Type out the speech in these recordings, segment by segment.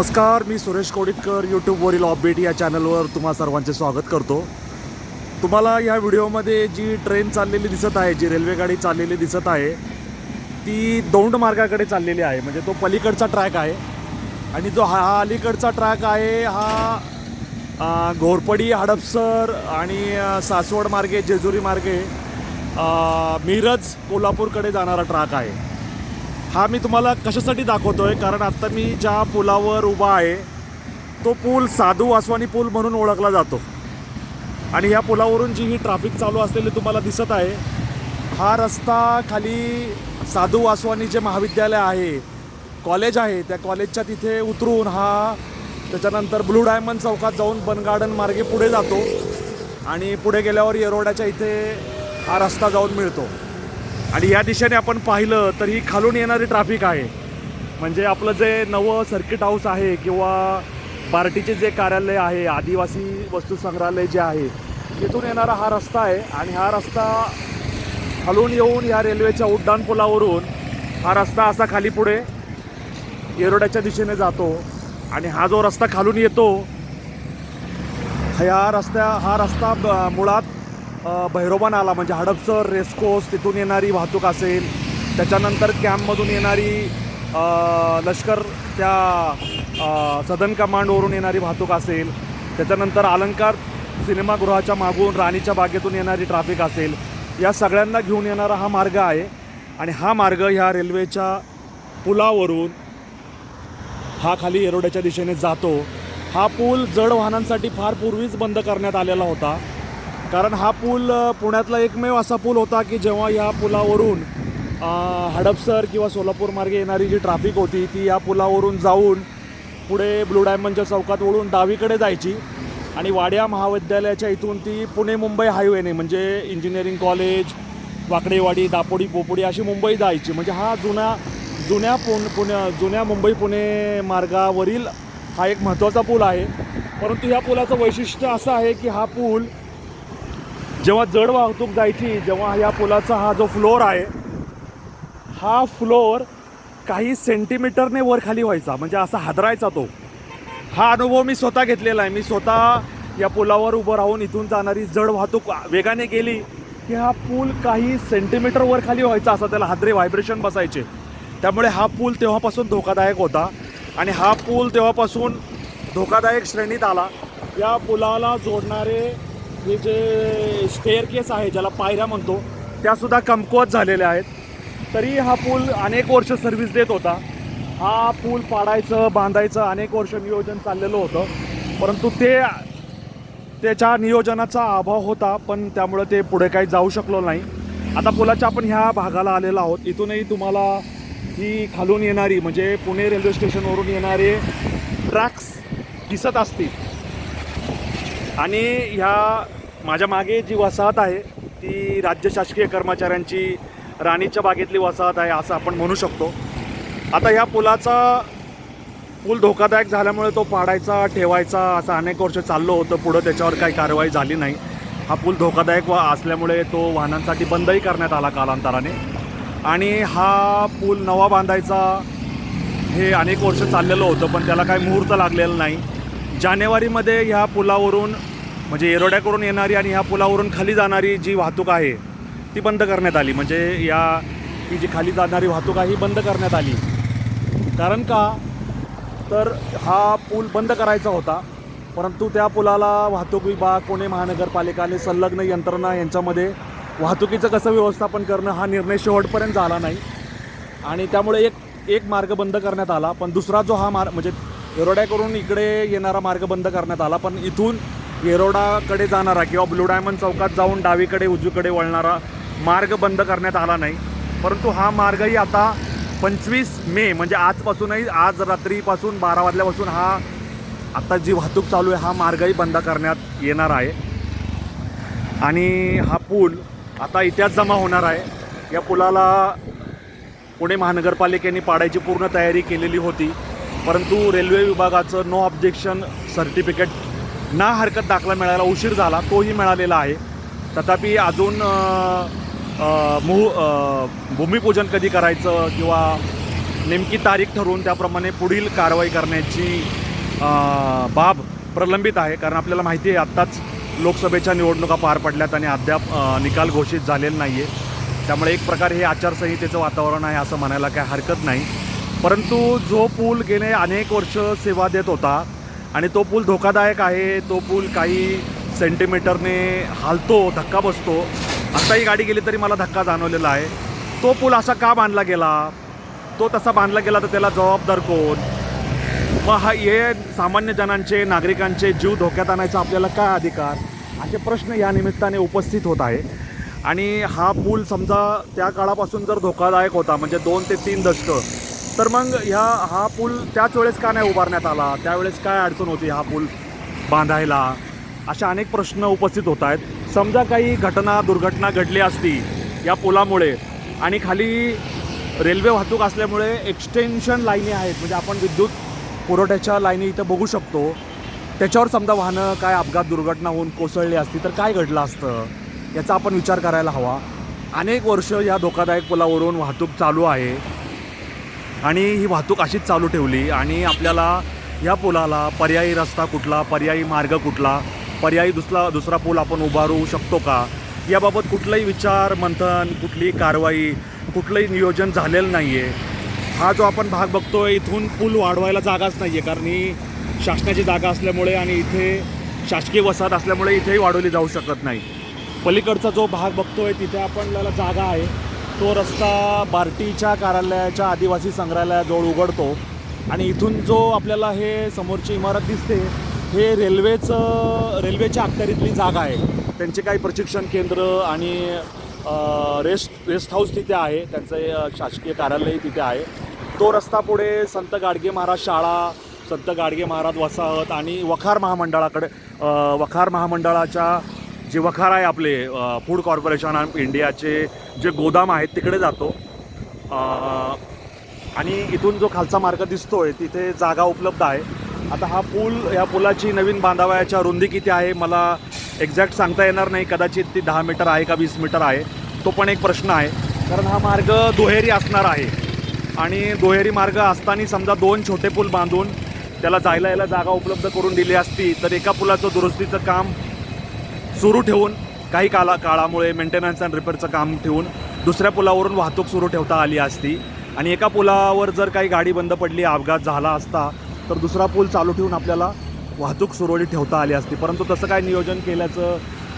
नमस्कार मी सुरेश कोडितकर यूट्यूबवरील ऑफबीट या चॅनलवर तुम्हा सर्वांचे स्वागत करतो. तुम्हाला या व्हिडिओमध्ये जी ट्रेन चाललेली दिसत आहे जी रेल्वेगाडी चाललेली दिसत आहे ती दौंड मार्गाकडे चाललेली आहे. म्हणजे तो पलीकडचा ट्रॅक आहे आणि जो हा अलीकडचा ट्रॅक आहे हा घोरपडी हडपसर आणि सासवड मार्गे जेजुरी मार्गे मिरज कोल्हापूरकडे जाणारा ट्रॅक आहे. हा मी तुम्हाला कशासाठी दाखवतोय? कारण आत्ता मी ज्या पुलावर उभा आहे तो पूल साधू वासवानी पूल म्हणून ओळखला जातो. आणि ह्या पुलावरून जी ही ट्रॅफिक चालू असलेली तुम्हाला दिसत आहे हा रस्ता खाली साधू वासवानी जे महाविद्यालय आहे कॉलेज आहे त्या कॉलेजच्या तिथे उतरून हा त्याच्यानंतर ब्लू डायमंड चौकात जाऊन बन गार्डन मार्गे पुढे जातो आणि पुढे गेल्यावर येरोड्याच्या इथे हा रस्ता जाऊन मिळतो. आणि या दिशेने आपण पाहिलं तर ही खालून येणारी ट्रॅफिक आहे. म्हणजे आपलं जे नवं सर्किट हाऊस आहे किंवा पार्टीचे जे कार्यालय आहे आदिवासी वस्तू संग्रहालय जे आहे तिथून येणारा हा रस्ता आहे आणि हा रस्ता खालून येऊन या रेल्वेच्या उड्डाण पुलावरून हा रस्ता असा खाली पुढे येरोड्याच्या दिशेने जातो आणि हा जो रस्ता खालून येतो या रस्त्या हा रस्ता मुळात भैरोबा नाला म्हणजे हडपसर रेस्कोस तिथून येणारी वाहतूक असेल. त्याच्यानंतर कॅम्पमधून येणारी लष्कर त्या सदन कमांडवरून येणारी वाहतूक असेल. त्याच्यानंतर अलंकार सिनेमागृहाच्या मागून राणीच्या बागेतून येणारी ट्रॅफिक असेल. या सगळ्यांना घेऊन येणारा हा मार्ग आहे. आणि हा मार्ग ह्या रेल्वेच्या पुलावरून हा खाली येरोड्याच्या दिशेने जातो. हा पूल जड वाहनांसाठी फार पूर्वीच बंद करण्यात आलेला होता. कारण हा पूल पुण्यातला एकमेव असा पूल होता की जेव्हा या पुलावरून हडपसर किंवा सोलापूर मार्गे येणारी जी ट्रॅफिक होती ती या पुलावरून जाऊन पुढे ब्लू डायमंडच्या चौकात वळून डावीकडे जायची. आणि वाड्या महाविद्यालयाच्या इथून ती पुणे मुंबई हायवेने म्हणजे इंजिनिअरिंग कॉलेज वाकडेवाडी दापोडी पोपोडी अशी मुंबई जायची. म्हणजे हा जुना जुन्या पुण पुण्या जुन्या मुंबई पुणे मार्गावरील हा एक महत्त्वाचा पूल आहे. परंतु ह्या पुलाचं वैशिष्ट्य असं आहे की हा पूल जेव्हा जड वाहतूक जायची जेव्हा या पुलाचा हा जो फ्लोअर आहे हा फ्लोअर काही सेंटीमीटरने वर खाली व्हायचा. म्हणजे असा हादरायचा तो. हा अनुभव मी स्वतः घेतलेला आहे. मी स्वतः या पुलावर उभं राहून इथून जाणारी जड वाहतूक वेगाने गेली की हा पूल काही सेंटीमीटर वर खाली व्हायचा असा त्याला हादरे व्हायब्रेशन बसायचे. त्यामुळे हा पूल तेव्हापासून धोकादायक होता आणि हा पूल तेव्हापासून धोकादायक श्रेणीत आला. या पुलाला जोडणारे हे जे स्टेअर केस आहे ज्याला पायऱ्या म्हणतो त्यासुद्धा कमकुवत झालेल्या आहेत. तरी हा पूल अनेक वर्ष सर्व्हिस देत होता. हा पूल पाडायचं बांधायचं अनेक वर्ष नियोजन चाललेलं होतं. परंतु ते त्याच्या नियोजनाचा अभाव होता पण त्यामुळे ते पुढे काही जाऊ शकलो नाही. आता पुलाच्या आपण ह्या भागाला आलेलो आहोत. इथूनही तुम्हाला ही खालून येणारी म्हणजे पुणे रेल्वे स्टेशनवरून येणारे ट्रॅक्स दिसत असतील. आणि ह्या माझ्या मागे जी वसाहत आहे ती राज्य शासकीय कर्मचाऱ्यांची राणीच्या बागेतली वसाहत आहे असं आपण म्हणू शकतो. आता ह्या पुलाचा पूल धोकादायक झाल्यामुळे तो पाडायचा ठेवायचा असं अनेक वर्ष चाललो होतं. पुढं त्याच्यावर काही कारवाई झाली नाही. हा पूल धोकादायक वा असल्यामुळे तो वाहनांसाठी बंदही करण्यात आला कालांतराने. आणि हा पूल नवा बांधायचा हे अनेक वर्ष चाललेलं होतं पण त्याला काही मुहूर्त लागलेला नाही. जानेवारीमध्ये ह्या पुलावरून म्हणजे येरोड्याकडून येणारी आणि ह्या पुलावरून खाली जाणारी जी वाहतूक आहे ती बंद करण्यात आली. म्हणजे या ही जी खाली जाणारी वाहतूक आहे ही बंद करण्यात आली. कारण का? तर हा पूल बंद करायचा होता परंतु त्या पुलाला वाहतूक विभाग पुणे महानगरपालिका आणि संलग्न यंत्रणा यांच्यामध्ये वाहतुकीचं कसं व्यवस्थापन करणं हा निर्णय शेवटपर्यंत झाला नाही. आणि त्यामुळे एक एक मार्ग बंद करण्यात आला पण दुसरा जो हा मार्ग म्हणजे येरोड्याकडून इकडे येणारा मार्ग बंद करण्यात आला पण इथून येरोडाकडे जाणारा किंवा ब्लू डायमंड चौकात जाऊन डावीकडे उजवीकडे वळणारा मार्ग बंद करण्यात आला नाही. परंतु हा मार्गही आता पंचवीस मे म्हणजे आजपासूनही आज रात्रीपासून बारा वाजल्यापासून हा आता जी वाहतूक चालू आहे हा मार्गही बंद करण्यात येणार आहे. आणि हा पूल आता इतिहास जमा होणार आहे. या पुलाला पुणे महानगरपालिकेने पाडायची पूर्ण तयारी केलेली होती. परंतु रेल्वे विभागाचं नो ऑब्जेक्शन सर्टिफिकेट ना हरकत दाखला मिळायला उशीर झाला तोही मिळालेला आहे. तथापि अजून अ, मुहू भूमिपूजन कधी करायचं किंवा नेमकी तारीख ठरवून त्याप्रमाणे पुढील कारवाई करण्याची बाब प्रलंबित आहे. कारण आपल्याला माहिती आहे आत्ताच लोकसभेच्या निवडणुका पार पडल्यात आणि अद्याप निकाल घोषित झालेला नाही आहे त्यामुळे एक प्रकारे हे आचारसंहितेचं वातावरण आहे असं म्हणायला काय हरकत नाही. परंतु जो पूल गेले अनेक वर्ष सेवा देत होता आणि तो पूल धोकादायक आहे तो पूल काही सेंटीमीटरने हालतो धक्का बसतो. आत्ताही गाडी गेली तरी मला धक्का जाणवलेला आहे. तो पूल असा का बांधला गेला? तो तसा बांधला गेला तर त्याला जबाबदार कोण? मग हा हे सामान्य जनांचे नागरिकांचे जीव धोक्यात आणायचा आपल्याला काय अधिकार? असे प्रश्न या निमित्ताने उपस्थित होत आहे. आणि हा पूल समजा त्या काळापासून जर धोकादायक होता म्हणजे दोन ते तीन दशक तर मग ह्या हा पूल त्याच वेळेस का नाही उभारण्यात आला? त्यावेळेस काय अडचण होती हा पूल बांधायला? अशा अनेक प्रश्न उपस्थित होत आहेत. समजा काही घटना दुर्घटना घडली असती या पुलामुळे आणि खाली रेल्वे वाहतूक असल्यामुळे एक्सटेन्शन लाईनी आहेत म्हणजे आपण विद्युत पुरवठ्याच्या लाईनी इथं बघू शकतो. त्याच्यावर समजा वाहनं काय अपघात दुर्घटना होऊन कोसळली असती तर काय घडलं असतं? याचा आपण विचार करायला हवा. अनेक वर्ष या धोकादायक पुलावरून वाहतूक चालू आहे. आणि ही वाहतूक अशीच चालू ठेवली आणि आपल्याला या पुलाला पर्यायी रस्ता कुठला पर्यायी मार्ग कुठला पर्यायी दुसरा दुसरा पूल आपण उभारू शकतो का? याबाबत कुठलाही विचार मंथन कुठलीही कारवाई कुठलंही नियोजन झालेलं नाही आहे हा जो आपण भाग बघतो आहे इथून पूल वाढवायला जागाच नाही आहे कारण ही शासनाची जागा असल्यामुळे आणि इथे शासकीय वसाहत असल्यामुळे इथेही वाढवली जाऊ शकत नाही. पलीकडचा जो भाग बघतो आहे तिथे आपल्याला जागा आहे. तो रस्ता बार्टीच्या कार्यालयाच्या आदिवासी संग्रहालयाजवळ उघडतो आणि इथून जो आपल्याला हे समोरची इमारत दिसते हे रेल्वेचं रेल्वेच्या अखत्यारीतली जागा आहे. त्यांचे काही प्रशिक्षण केंद्र आणि रेस्ट रेस्ट हाऊस तिथे आहे. त्यांचं शासकीय कार्यालय तिथे आहे. तो रस्ता पुढे संत गाडगे महाराज शाळा संत गाडगे महाराज वसाहत आणि वखार महामंडळाकडे वखार महामंडळाच्या जे वखार आहे आपले फूड कॉर्पोरेशन ऑफ इंडियाचे जे गोदाम आहेत तिकडे जातो. आणि इथून जो खालचा मार्ग दिसतोय तिथे जागा उपलब्ध आहे. आता हा पूल या पुलाची नवीन बांधावयाच्या रुंदी किती आहे मला एक्झॅक्ट सांगता येणार नाही. कदाचित ती दहा मीटर आहे का वीस मीटर आहे तो पण एक प्रश्न आहे. कारण हा मार्ग दुहेरी असणार आहे. आणि दुहेरी मार्ग असताना समजा दोन छोटे पूल बांधून त्याला जायला यायला जागा उपलब्ध करून दिली असती तर एका पुलाचं दुरुस्तीचं काम सुरू ठेवून काही काला काळामुळे मेंटेनन्स अँड रिपेअरचं काम ठेवून दुसऱ्या पुलावरून वाहतूक सुरू ठेवता आली असती. आणि एका पुलावर जर काही गाडी बंद पडली अपघात झाला असता तर दुसरा पूल चालू ठेवून आपल्याला वाहतूक सुरळीत ठेवता आली असती. परंतु तसं काय नियोजन केल्याचं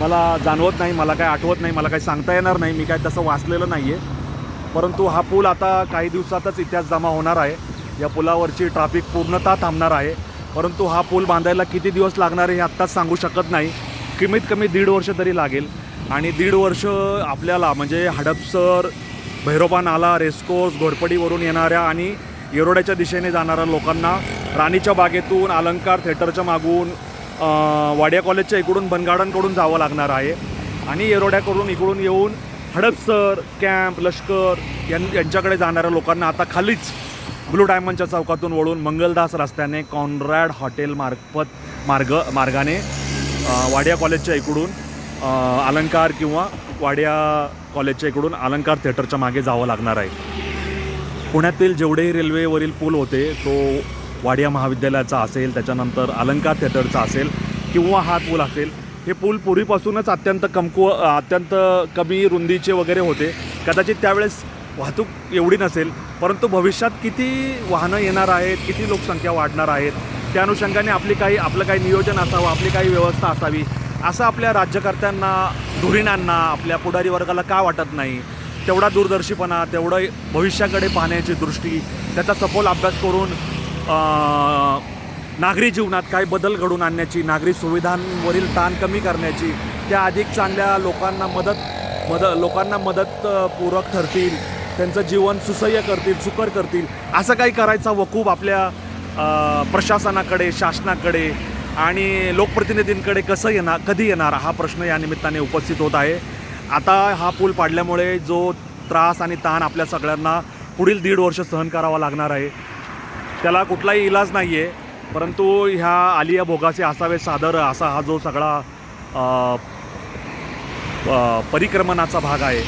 मला जाणवत नाही मला काय आठवत नाही मला काही सांगता येणार नाही मी काय तसं वाचलेलं नाही आहे परंतु हा पूल आता काही दिवसातच इतिहास जमा होणार आहे. या पुलावरची ट्रॅफिक पूर्णतः थांबणार आहे. परंतु हा पूल बांधायला किती दिवस लागणार आहे हे आत्ताच सांगू शकत नाही. कमीत कमी दीड वर्ष तरी लागेल. आणि दीड वर्ष आपल्याला म्हणजे हडपसर भैरोबा नाला रेस्कोस घोरपडीवरून येणाऱ्या आणि येरोड्याच्या दिशेने जाणाऱ्या लोकांना राणीच्या बागेतून अलंकार थिएटरच्या मागून वाड्या कॉलेजच्या इकडून बनगार्डनकडून जावं लागणार आहे. आणि येरोड्याकडून इकडून येऊन हडपसर कॅम्प लष्कर यां यांच्याकडे जाणाऱ्या लोकांना आता खालीच ब्लू डायमंडच्या चौकातून वळून मंगलदास रस्त्याने कॉनरॅड हॉटेल मार्फत मार्ग मार्गाने वाडिया कॉलेजच्या इकडून अलंकार किंवा वाडिया कॉलेजच्या इकडून अलंकार थिएटरच्या मागे जावं लागणार आहे. पुण्यातील जेवढेही रेल्वेवरील पूल होते तो वाडिया महाविद्यालयाचा असेल त्याच्यानंतर अलंकार थिएटरचा असेल किंवा हा पूल असेल हे पूल पूर्वीपासूनच अत्यंत कमकु अत्यंत कमी रुंदीचे वगैरे होते. कदाचित त्यावेळेस वाहतूक एवढी नसेल परंतु भविष्यात किती वाहनं येणार आहेत किती लोकसंख्या वाढणार आहेत त्या अनुषंगाने आपली काही आपलं काही नियोजन असावं आपली काही व्यवस्था असावी असं आपल्या राज्यकर्त्यांना धुरीणांना आपल्या पुढारी वर्गाला का वाटत नाही? तेवढा दूरदर्शीपणा तेवढं भविष्याकडे पाहण्याची दृष्टी त्याचा सखोल अभ्यास करून नागरी जीवनात काही बदल घडून आणण्याची नागरी सुविधांवरील ताण कमी करण्याची त्या अधिक चांगल्या लोकांना मदत मद लोकांना मदतपूरक ठरतील त्यांचं जीवन सुसह्य करतील सुकर करतील असं काही करायचा वकूब आपल्या प्रशासनाकडे शासनाकडे आणि लोकप्रतिनिधींकडे कसं येणार कधी येणार हा प्रश्न या निमित्ताने उपस्थित होत आहे. आता हा पूल पाडल्यामुळे जो त्रास आणि ताण आपल्या सगळ्यांना पुढील दीड वर्ष सहन करावा लागणार आहे. त्याला कुठलाही इलाज नाही आहे परंतु ह्या आलिया भोगाचे असावे सादर असा हा जो सगळा परिक्रमणाचा भाग आहे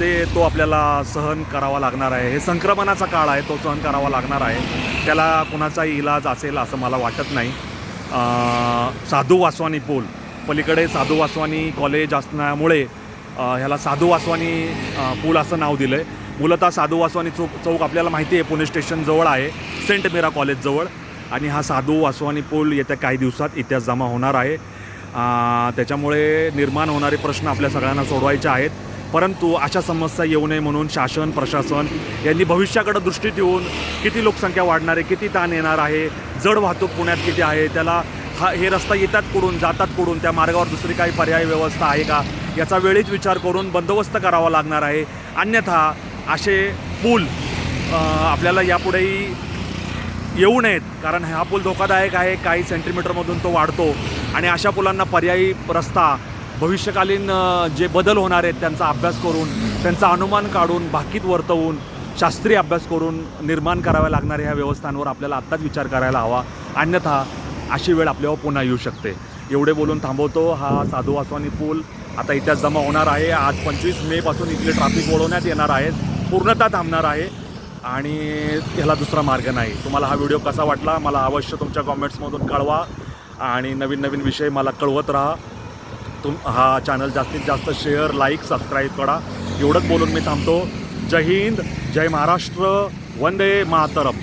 ते तो आपल्याला सहन करावा लागणार आहे. हे संक्रमणाचा काळ आहे तो सहन करावा लागणार आहे. त्याला कुणाचाही इलाज असेल असं मला वाटत नाही. साधू वासवानी पूल. पलीकडे साधू वासवानी कॉलेज असण्यामुळे ह्याला साधू वासवानी पूल असं नाव दिलं आहे मूलतः साधू वासवानी चौक चौक आपल्याला माहिती आहे पुणे स्टेशनजवळ आहे सेंट मेरा कॉलेजजवळ आणि हा साधू वासवानी पूल येत्या काही दिवसात इतिहास जमा होणार आहे. त्याच्यामुळे निर्माण होणारे प्रश्न आपल्या सगळ्यांना सोडवायचे आहेत. परंतु अशा समस्या येऊ नये म्हणून शासन प्रशासन यांनी भविष्याकडे दृष्टी देऊन किती लोकसंख्या वाढणार आहे किती ताण येणार आहे जड वाहतूक पुण्यात किती आहे त्याला हा हे रस्ता येतात कुठून जातात कुठून त्या मार्गावर दुसरी काही पर्याय व्यवस्था आहे का याचा वेळीच विचार करून बंदोबस्त करावा लागणार आहे. अन्यथा असे पूल आपल्याला यापुढेही येऊ नयेत कारण हा पूल धोकादायक आहे काही सेंटीमीटरमधून तो वाढतो आणि अशा पुलांना पर्यायी रस्ता भविष्यकालीन जे बदल होणार आहेत त्यांचा अभ्यास करून त्यांचा अनुमान काढून भाकीत वर्तवून शास्त्रीय अभ्यास करून निर्माण कराव्या लागणाऱ्या ह्या व्यवस्थांवर आपल्याला आत्ताच विचार करायला हवा. अन्यथा अशी वेळ आपल्यावर पुन्हा येऊ शकते. एवढे बोलून थांबवतो. हा साधू वासवानी पूल आता इतिहास जमा होणार आहे. आज पंचवीस मेपासून इथले ट्रॅफिक वळवण्यात येणार आहेत पूर्णतः थांबणार आहे. आणि ह्याला दुसरा मार्ग नाही. तुम्हाला हा व्हिडिओ कसा वाटला? मला अवश्य तुमच्या कॉमेंट्समधून कळवा. आणि नवीन नवीन विषय मला कळवत राहा. तुम हा चॅनल जास्तीत जास्त शेअर लाईक सबस्क्राईब करा. एवढंच बोलून मी थांबतो. जय हिंद जय महाराष्ट्र वंदे मातरम.